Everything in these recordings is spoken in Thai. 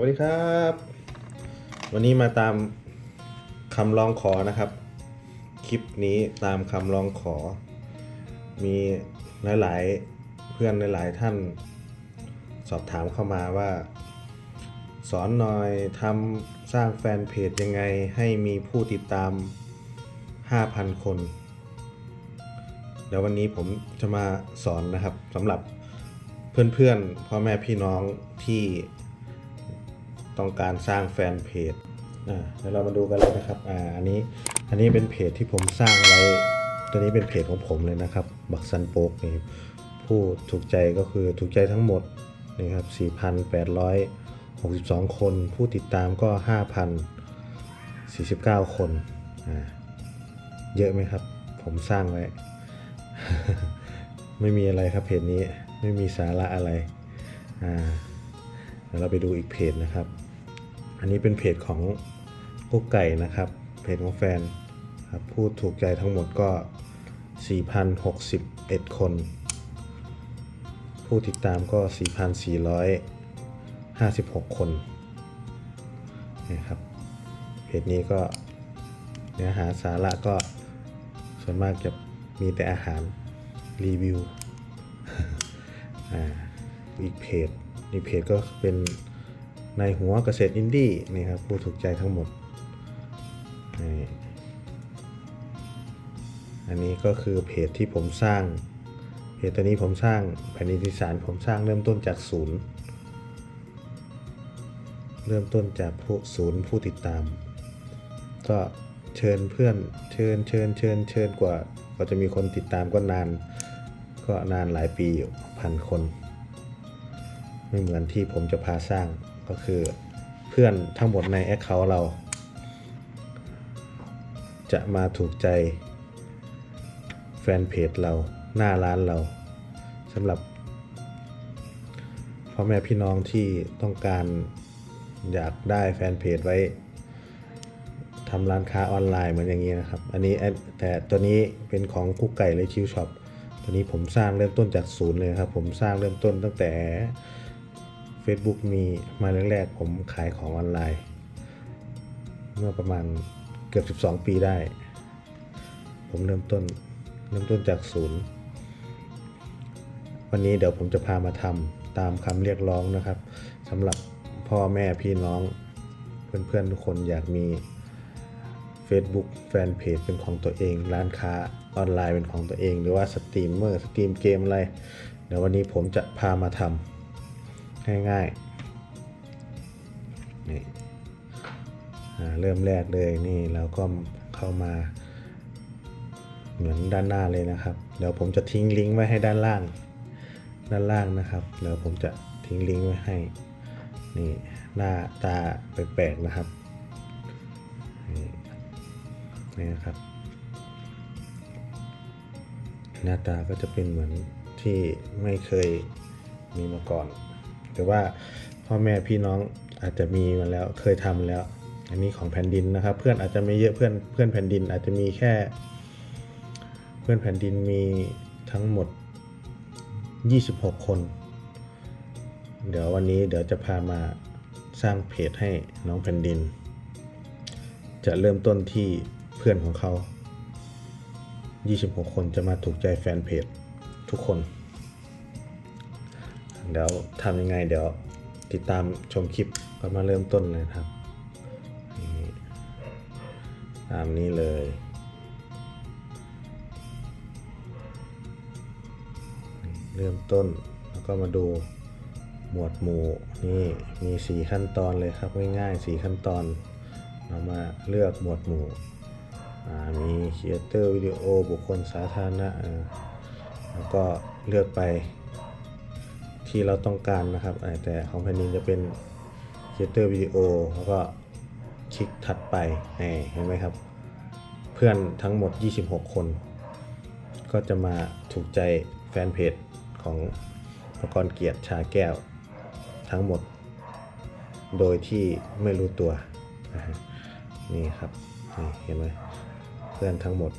วัสดีครับ วันนี้มาตามคำร้องขอนะครับ คลิปนี้ตามคำร้องขอ มีหลายๆ เพื่อนหลายๆท่านสอบถามเข้ามาว่า สอนหน่อยทำสร้างแฟนเพจยังไงให้มีผู้ติดตาม 5,000 คน เดี๋ยววันนี้ผมจะมาสอนนะครับสำหรับเพื่อนๆพ่อแม่พี่น้องที่ ต้องการสร้างแฟนเพจอ่าเดี๋ยวเรามาดูกันเลยนะครับอ่าอันนี้อันนี้เป็นเพจที่ผมสร้างไว้ ตัวนี้เป็นเพจของผมเลยนะครับ บักซันโปกนี่ผู้ถูกใจก็คือถูกใจทั้งหมดนี่ครับ 4,862 คน ผู้ติดตามก็ 5,049 คนอ่าเยอะไหมครับ ผมสร้างไว้ ไม่มีอะไรครับเพจนี้ไม่มีสาระอะไรอ่าเดี๋ยวเราไปดูอีกเพจนะครับ อันนี้เป็นเพจของกุ๊กไก่นะครับ เพจของแฟนครับผู้ถูกใจทั้งหมดก็ 4,061 คน ผู้ติดตามก็ 4,456 คนนะครับ เพจนี้ก็เนื้อหาสาระก็ส่วนมากจะมีแต่อาหารรีวิวอ่าอีกเพจอีกเพจก็เป็น ในหัวเกษตรอินดี้นี่ครับผู้ถูกใจทั้งหมดนี่อันนี้ก็คือเพจที่ผมสร้าง เพจตัวนี้ผมสร้างแผ่นดินสานผมสร้างเริ่มต้นจากศูนย์เริ่มต้นจากผู้ศูนย์ผู้ติดตาม ก็เชิญเพื่อนเชิญเชิญเชิญเชิญกว่าก็จะมีคนติดตามก็นาน ก็นานหลายปีอยู่พันคน ไม่เหมือนที่ผมจะพาสร้าง ก็คือเพื่อนทั้งหมดในแอคเคาท์เรา จะมาถูกใจแฟนเพจเราหน้าร้านเราสำหรับพ่อแม่พี่น้องที่ต้องการอยากได้แฟนเพจไว้ทำร้านค้าออนไลน์เหมือนอย่างนี้นะครับ อันนี้แต่ตัวนี้เป็นของกุ๊กไก่เลยชิวช็อปตัวนี้ผมสร้างเริ่มต้นจากศูนย์เลยครับ ผมสร้างเริ่มต้นตั้งแต่ Facebook มีมาแรกๆผมขายของออนไลน์ เมื่อประมาณเกือบ 12 ปีได้ ผมเริ่มต้นเริ่มต้นจากศูนย์วันนี้เดี๋ยวผมจะพามาทำตามคำเรียกร้องนะครับสำหรับพ่อแม่พี่น้อง เพื่อนๆทุกคนอยากมี Facebook แฟนเพจเป็นของตัวเอง ร้านค้าออนไลน์เป็นของตัวเอง หรือว่าสตรีมเมอร์สตรีมเกมอะไร เดี๋ยววันนี้ผมจะพามาทำ ง่ายๆนี่เริ่มแรกเลยนี่เราก็เข้ามาเหมือนด้านหน้าเลยนะครับ เดี๋ยวผมจะทิ้งลิงก์ไว้ให้ด้านล่าง ด้านล่างนะครับ เดี๋ยวผมจะทิ้งลิงก์ไว้ให้ นี่หน้าตาแปลกๆนะครับนี่นี่นะครับ หน้าตาก็จะเป็นเหมือนที่ไม่เคยมีมาก่อน แต่ว่าพ่อแม่พี่น้องอาจจะมีมาแล้วเคยทำแล้ว อันนี้ของแผ่นดินนะครับ เพื่อนอาจจะไม่เยอะเพื่อนเพื่อนแผ่นดินอาจจะมีแค่ เพื่อนแผ่นดินมีทั้งหมด 26 คน เดี๋ยววันนี้เดี๋ยวจะพามาสร้างเพจให้น้องแผ่นดิน จะเริ่มต้นที่เพื่อนของเขา 26 คนจะมาถูกใจแฟนเพจทุกคน เดี๋ยวทำยังไงเดี๋ยวติดตามชมคลิปก็มาเริ่มต้นเลยครับนี่ตามนี้เลยเริ่มต้นแล้วก็มาดูหมวดหมู่นี่มี 4 ขั้นตอนเลยครับง่ายๆ 4 ขั้นตอน เรามาเลือกหมวดหมู่อ่ามีครีเอเตอร์วิดีโอบุคคลสาธารณะแล้วก็เลือกไป ที่เราต้องการนะครับ แต่ของแผ่นดินจะเป็นเอเตอร์วิดีโอแล้วก็คลิกถัดไปนี่เห็นไหมครับ เพื่อนทั้งหมด 26 คน ก็จะมาถูกใจแฟนเพจของประกรณ์เกียรติชาแก้วทั้งหมด โดยที่ไม่รู้ตัวนี่ครับนี่เห็นไหมเพื่อนทั้งหมด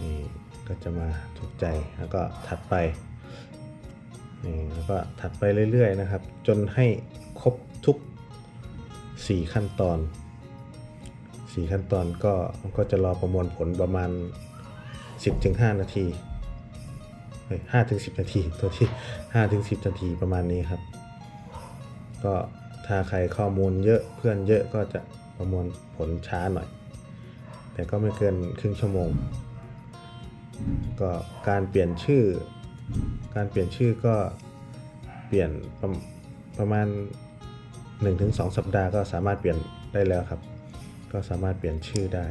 นี่ก็จะมาถูกใจแล้วก็ถัดไป นี่แล้วก็ถัดไปเรื่อยๆนะครับ จนให้ครบทุก 4 ขั้นตอน 4 ขั้นตอนก็ก็จะรอประมวลผลประมาณ 10-5 นาทีห้าถึงสิบนาทีตัวที่ห้าถึงสิบนาทีประมาณนี้ครับ ก็ถ้าใครข้อมูลเยอะเพื่อนเยอะก็จะประมวลผลช้าหน่อย แต่ก็ไม่เกินครึ่งชั่วโมง ก็การเปลี่ยนชื่อ การเปลี่ยนชื่อก็เปลี่ยนประประมาณ 1-2 สัปดาห์ก็สามารถเปลี่ยนได้แล้วครับ ก็สามารถเปลี่ยนชื่อได้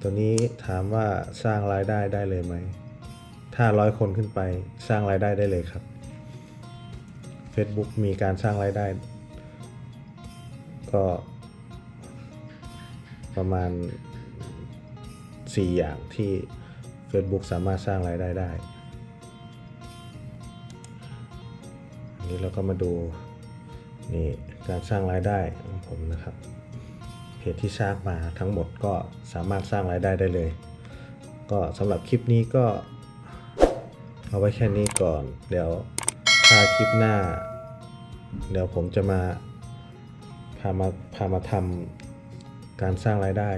ตัวนี้ถามว่าสร้างรายได้ได้เลยไหม ถ้าร้อยคนขึ้นไปสร้างรายได้ได้เลยครับ Facebook มีการสร้างรายได้ ก็ประมาณ 4 อย่างที่ Facebook สามารถสร้างรายได้ได้อันนี้เราก็มาดูนี่การสร้างรายได้ของผมนะครับ เพจที่สร้างมาทั้งหมดก็สามารถสร้างรายได้ได้เลย ก็สำหรับคลิปนี้ก็เอาไว้แค่นี้ก่อน เดี๋ยวถ้าคลิปหน้า เดี๋ยวผมจะมาพามาพามาทำการสร้างรายได้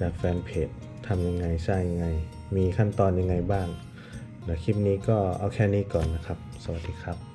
จากแฟนเพจ ทำยังไงสร้างยังไง มีขั้นตอนยังไงบ้างเดี๋ยวคลิปนี้ก็เอาแค่นี้ก่อนนะครับ สวัสดีครับ